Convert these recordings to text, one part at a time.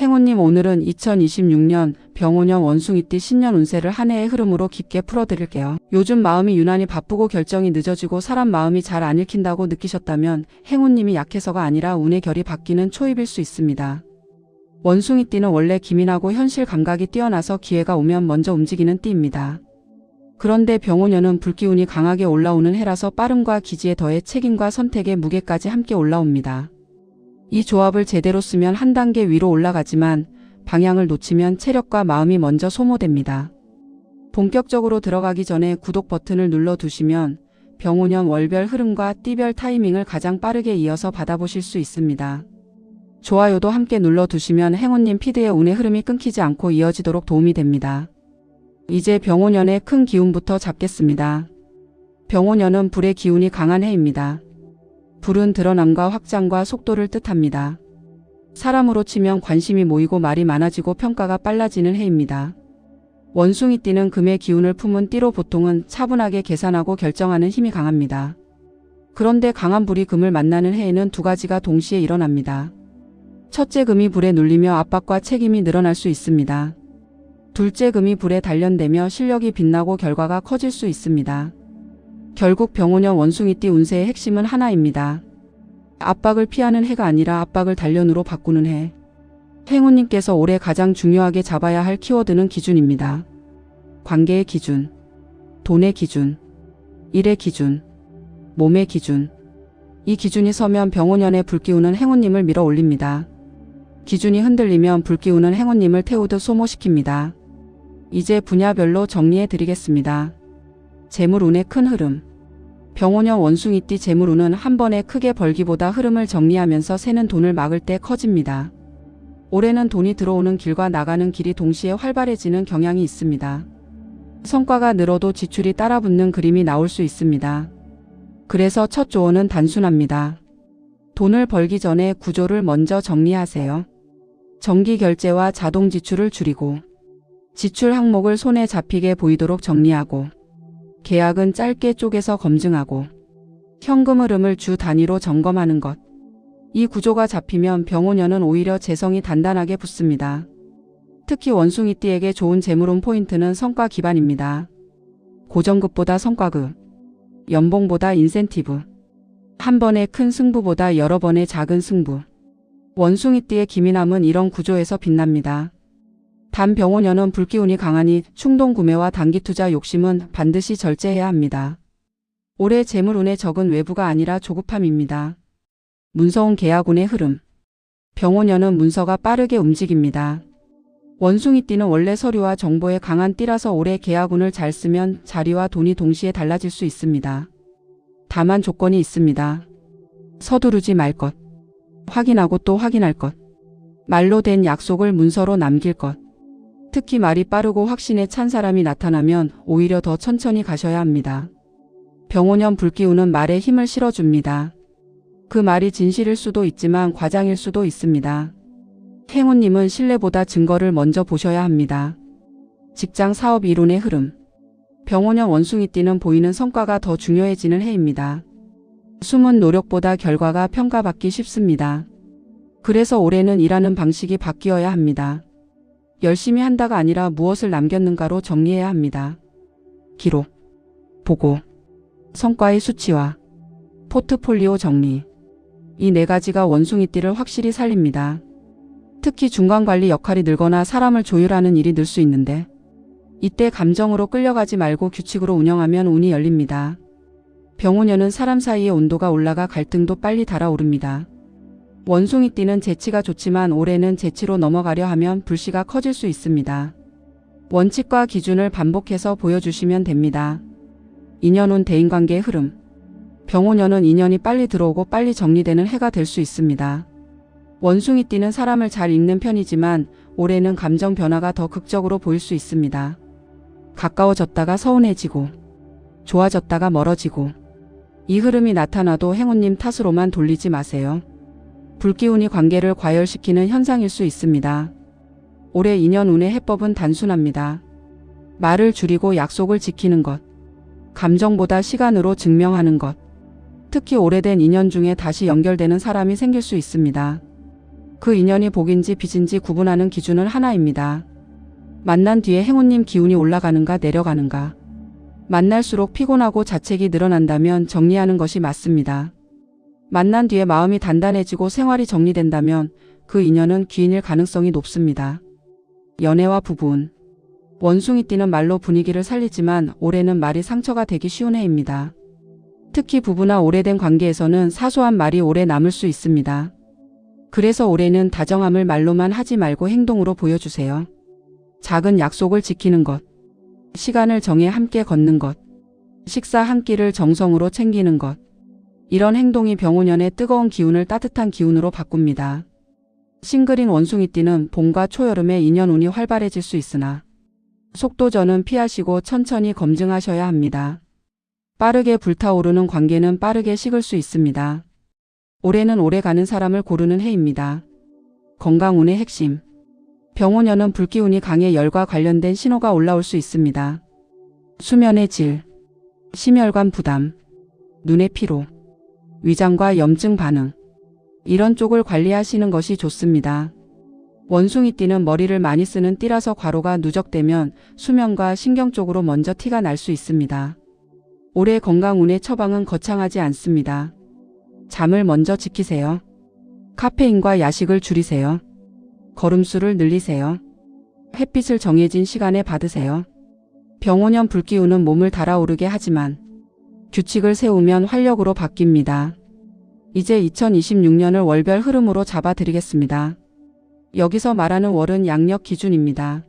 행운님 오늘은 2026년 병오년 원숭이띠 신년 운세를 한 해의 흐름으로 깊게 풀어드릴게요. 요즘 마음이 유난히 바쁘고 결정이 늦어지고 사람 마음이 잘 안 읽힌다고 느끼셨다면 행운님이 약해서가 아니라 운의 결이 바뀌는 초입일 수 있습니다. 원숭이띠는 원래 기민하고 현실 감각이 뛰어나서 기회가 오면 먼저 움직이는 띠입니다. 그런데 병오년은 불기운이 강하게 올라오는 해라서 빠름과 기지에 더해 책임과 선택의 무게까지 함께 올라옵니다. 이 조합을 제대로 쓰면 한 단계 위로 올라가지만 방향을 놓치면 체력과 마음이 먼저 소모됩니다. 본격적으로 들어가기 전에 구독 버튼을 눌러두시면 병오년 월별 흐름과 띠별 타이밍을 가장 빠르게 이어서 받아보실 수 있습니다. 좋아요도 함께 눌러두시면 행운님 피드의 운의 흐름이 끊기지 않고 이어지도록 도움이 됩니다. 이제 병오년의 큰 기운부터 잡겠습니다. 병오년은 불의 기운이 강한 해입니다. 불은 드러남과 확장과 속도를 뜻합니다. 사람으로 치면 관심이 모이고 말이 많아지고 평가가 빨라지는 해입니다. 원숭이 띠는 금의 기운을 품은 띠로 보통은 차분하게 계산하고 결정하는 힘이 강합니다. 그런데 강한 불이 금을 만나는 해에는 두 가지가 동시에 일어납니다. 첫째 금이 불에 눌리며 압박과 책임이 늘어날 수 있습니다. 둘째 금이 불에 단련되며 실력이 빛나고 결과가 커질 수 있습니다. 결국 병오년 원숭이띠 운세의 핵심은 하나입니다. 압박을 피하는 해가 아니라 압박을 단련으로 바꾸는 해. 행운님께서 올해 가장 중요하게 잡아야 할 키워드는 기준입니다. 관계의 기준, 돈의 기준, 일의 기준, 몸의 기준. 이 기준이 서면 병오년의 불기운은 행운님을 밀어 올립니다. 기준이 흔들리면 불기운은 행운님을 태우듯 소모시킵니다. 이제 분야별로 정리해 드리겠습니다. 재물운의 큰 흐름. 병오년 원숭이띠 재물운은 한 번에 크게 벌기보다 흐름을 정리하면서 새는 돈을 막을 때 커집니다. 올해는 돈이 들어오는 길과 나가는 길이 동시에 활발해지는 경향이 있습니다. 성과가 늘어도 지출이 따라붙는 그림이 나올 수 있습니다. 그래서 첫 조언은 단순합니다. 돈을 벌기 전에 구조를 먼저 정리하세요. 정기 결제와 자동 지출을 줄이고 지출 항목을 손에 잡히게 보이도록 정리하고 계약은 짧게 쪼개서 검증하고 현금 흐름을 주 단위로 점검하는 것. 이 구조가 잡히면 병오년은 오히려 재성이 단단하게 붙습니다. 특히 원숭이띠에게 좋은 재물운 포인트는 성과 기반입니다. 고정급보다 성과급, 연봉보다 인센티브, 한 번의 큰 승부보다 여러 번의 작은 승부. 원숭이띠의 기민함은 이런 구조에서 빛납니다. 단 병오년은 불기운이 강하니 충동 구매와 단기 투자 욕심은 반드시 절제해야 합니다. 올해 재물운의 적은 외부가 아니라 조급함입니다. 문서운 계약운의 흐름. 병오년은 문서가 빠르게 움직입니다. 원숭이 띠는 원래 서류와 정보에 강한 띠라서 올해 계약운을 잘 쓰면 자리와 돈이 동시에 달라질 수 있습니다. 다만 조건이 있습니다. 서두르지 말 것. 확인하고 또 확인할 것. 말로 된 약속을 문서로 남길 것. 특히 말이 빠르고 확신에 찬 사람이 나타나면 오히려 더 천천히 가셔야 합니다. 병오년 불기운은 말에 힘을 실어줍니다. 그 말이 진실일 수도 있지만 과장일 수도 있습니다. 행운님은 신뢰보다 증거를 먼저 보셔야 합니다. 직장 사업 이론의 흐름. 병오년 원숭이띠는 보이는 성과가 더 중요해지는 해입니다. 숨은 노력보다 결과가 평가받기 쉽습니다. 그래서 올해는 일하는 방식이 바뀌어야 합니다. 열심히 한다가 아니라 무엇을 남겼는가로 정리해야 합니다. 기록, 보고, 성과의 수치화, 포트폴리오 정리. 이 네 가지가 원숭이띠를 확실히 살립니다. 특히 중간관리 역할이 늘거나 사람을 조율하는 일이 늘 수 있는데 이때 감정으로 끌려가지 말고 규칙으로 운영하면 운이 열립니다. 병오년은 사람 사이의 온도가 올라가 갈등도 빨리 달아오릅니다. 원숭이 띠는 재치가 좋지만 올해는 재치로 넘어가려 하면 불씨가 커질 수 있습니다. 원칙과 기준을 반복해서 보여주시면 됩니다. 인연운 대인관계의 흐름. 병오년은 인연이 빨리 들어오고 빨리 정리되는 해가 될 수 있습니다. 원숭이 띠는 사람을 잘 읽는 편이지만 올해는 감정 변화가 더 극적으로 보일 수 있습니다. 가까워졌다가 서운해지고 좋아졌다가 멀어지고 이 흐름이 나타나도 행운님 탓으로만 돌리지 마세요. 불기운이 관계를 과열시키는 현상일 수 있습니다. 올해 인연 운의 해법은 단순합니다. 말을 줄이고 약속을 지키는 것. 감정보다 시간으로 증명하는 것. 특히 오래된 인연 중에 다시 연결되는 사람이 생길 수 있습니다. 그 인연이 복인지 빚인지 구분하는 기준은 하나입니다. 만난 뒤에 행운님 기운이 올라가는가 내려가는가. 만날수록 피곤하고 자책이 늘어난다면 정리하는 것이 맞습니다. 만난 뒤에 마음이 단단해지고 생활이 정리된다면 그 인연은 귀인일 가능성이 높습니다. 연애와 부분. 원숭이띠는 말로 분위기를 살리지만 올해는 말이 상처가 되기 쉬운 해입니다. 특히 부부나 오래된 관계에서는 사소한 말이 오래 남을 수 있습니다. 그래서 올해는 다정함을 말로만 하지 말고 행동으로 보여주세요. 작은 약속을 지키는 것, 시간을 정해 함께 걷는 것, 식사 한 끼를 정성으로 챙기는 것, 이런 행동이 병오년의 뜨거운 기운을 따뜻한 기운으로 바꿉니다. 싱글인 원숭이띠는 봄과 초여름에 인연운이 활발해질 수 있으나 속도전은 피하시고 천천히 검증하셔야 합니다. 빠르게 불타오르는 관계는 빠르게 식을 수 있습니다. 올해는 오래 가는 사람을 고르는 해입니다. 건강운의 핵심. 병오년은 불기운이 강해 열과 관련된 신호가 올라올 수 있습니다. 수면의 질, 심혈관 부담, 눈의 피로, 위장과 염증 반응. 이런 쪽을 관리하시는 것이 좋습니다. 원숭이띠는 머리를 많이 쓰는 띠라서 과로가 누적되면 수면과 신경 쪽으로 먼저 티가 날 수 있습니다. 올해 건강운의 처방은 거창하지 않습니다. 잠을 먼저 지키세요. 카페인과 야식을 줄이세요. 걸음수를 늘리세요. 햇빛을 정해진 시간에 받으세요. 병오년 불기운은 몸을 달아오르게 하지만 규칙을 세우면 활력으로 바뀝니다. 이제 2026년을 월별 흐름으로 잡아드리겠습니다. 여기서 말하는 월은 양력 기준입니다.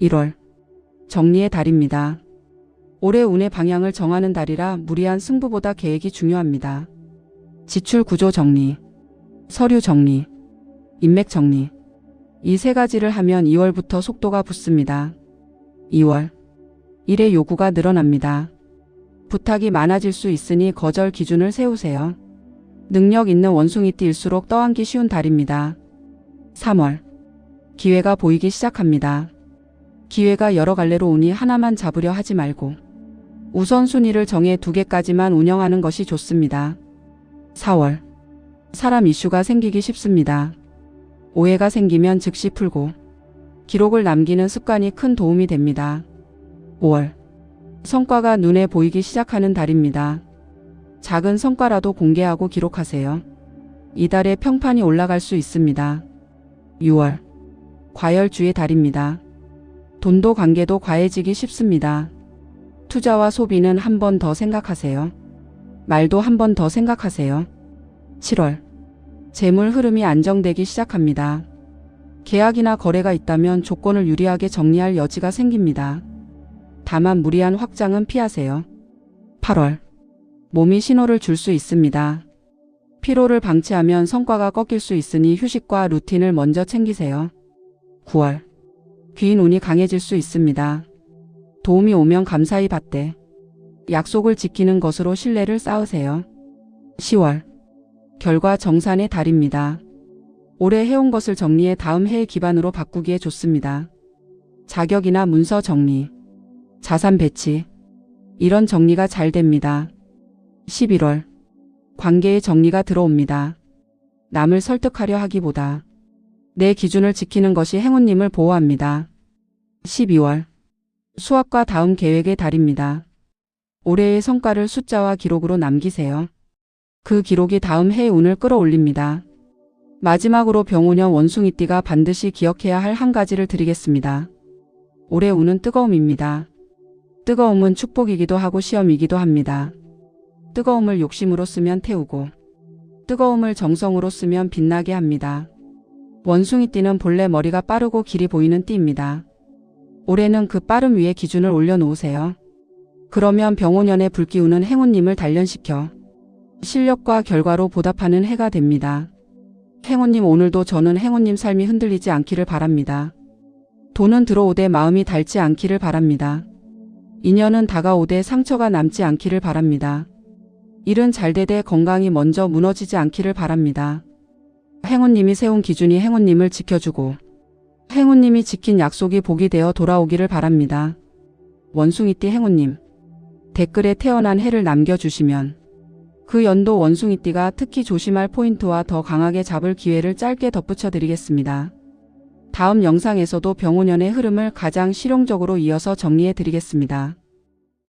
1월 정리의 달입니다. 올해 운의 방향을 정하는 달이라 무리한 승부보다 계획이 중요합니다. 지출 구조 정리, 서류 정리, 인맥 정리. 이 세 가지를 하면 2월부터 속도가 붙습니다. 2월. 일의 요구가 늘어납니다. 부탁이 많아질 수 있으니 거절 기준을 세우세요. 능력 있는 원숭이띠일수록 떠안기 쉬운 달입니다. 3월. 기회가 보이기 시작합니다. 기회가 여러 갈래로 오니 하나만 잡으려 하지 말고 우선순위를 정해 두 개까지만 운영하는 것이 좋습니다. 4월. 사람 이슈가 생기기 쉽습니다. 오해가 생기면 즉시 풀고 기록을 남기는 습관이 큰 도움이 됩니다. 5월. 성과가 눈에 보이기 시작하는 달입니다. 작은 성과라도 공개하고 기록하세요. 이달에 평판이 올라갈 수 있습니다. 6월. 과열주의 달입니다. 돈도 관계도 과해지기 쉽습니다. 투자와 소비는 한 번 더 생각하세요. 말도 한 번 더 생각하세요. 7월. 재물 흐름이 안정되기 시작합니다. 계약이나 거래가 있다면 조건을 유리하게 정리할 여지가 생깁니다. 다만 무리한 확장은 피하세요. 8월. 몸이 신호를 줄 수 있습니다. 피로를 방치하면 성과가 꺾일 수 있으니 휴식과 루틴을 먼저 챙기세요. 9월. 귀인 운이 강해질 수 있습니다. 도움이 오면 감사히 받되 약속을 지키는 것으로 신뢰를 쌓으세요. 10월. 결과 정산의 달입니다. 올해 해온 것을 정리해 다음 해의 기반으로 바꾸기에 좋습니다. 자격이나 문서 정리, 자산 배치, 이런 정리가 잘 됩니다. 11월. 관계의 정리가 들어옵니다. 남을 설득하려 하기보다 내 기준을 지키는 것이 행운님을 보호합니다. 12월. 수학과 다음 계획의 달입니다. 올해의 성과를 숫자와 기록으로 남기세요. 그 기록이 다음 해의 운을 끌어올립니다. 마지막으로 병오년 원숭이띠가 반드시 기억해야 할 한 가지를 드리겠습니다. 올해 운은 뜨거움입니다. 뜨거움은 축복이기도 하고 시험이기도 합니다. 뜨거움을 욕심으로 쓰면 태우고 뜨거움을 정성으로 쓰면 빛나게 합니다. 원숭이띠는 본래 머리가 빠르고 길이 보이는 띠입니다. 올해는 그 빠름 위에 기준을 올려놓으세요. 그러면 병오년의 불기운은 행운님을 단련시켜 실력과 결과로 보답하는 해가 됩니다. 행운님 오늘도 저는 행운님 삶이 흔들리지 않기를 바랍니다. 돈은 들어오되 마음이 닳지 않기를 바랍니다. 인연은 다가오되 상처가 남지 않기를 바랍니다. 일은 잘 되되 건강이 먼저 무너지지 않기를 바랍니다. 행운님이 세운 기준이 행운님을 지켜주고 행운님이 지킨 약속이 복이 되어 돌아오기를 바랍니다. 원숭이띠 행운님 댓글에 태어난 해를 남겨주시면 그 연도 원숭이띠가 특히 조심할 포인트와 더 강하게 잡을 기회를 짧게 덧붙여 드리겠습니다. 다음 영상에서도 병오년의 흐름을 가장 실용적으로 이어서 정리해 드리겠습니다.